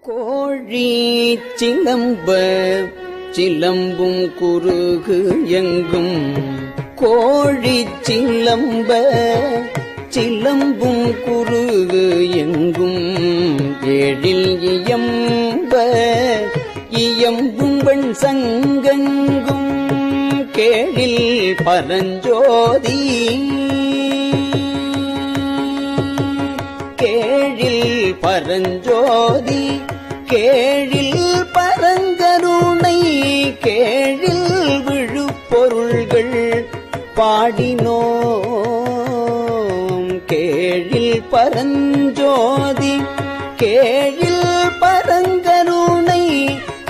கோழி சிலம்ப சிலம்பும் குறுகு எங்கும். கோழி சிலம்ப சிலம்பும் குறுகு எங்கும். ஏழில் இயம்ப இயம்பும் பெண் சங்கெங்கும். கேழில் பரஞ்சோதி கேழில் பரஞ்சோதி கேழில் பரங்கருணை கேழில் விழுப்பொருள்கள் பாடினோம். கேழில் பரஞ்சோதி கேழில் பரங்கருணை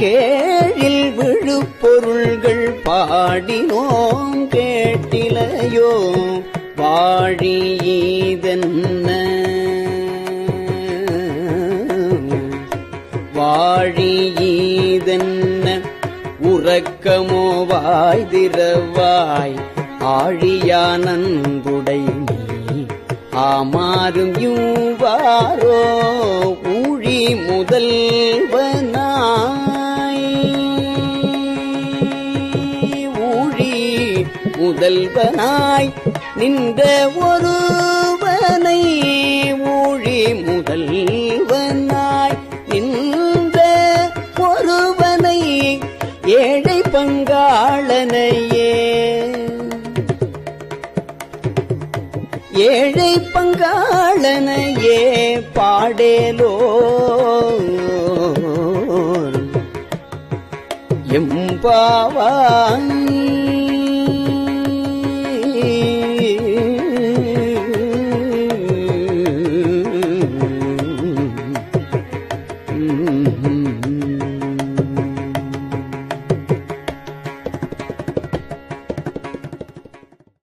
கேழில் விழுப்பொருள்கள் பாடினோம். கேட்டிலையோ வாழியீதன் வாழியீதென்ன உறக்கமோ வாய்திரவாய் ஆழியானன்புடை நீ ஆமாறும் யூவாரோ ஊழி முதல்வனாய். ஊழி முதல்வனாய் நின்ற ஒருவனை ஊழி முதல்வன் பங்காளனையே. ஏழை பங்காளனையே பாடேலோ எம்பாவான்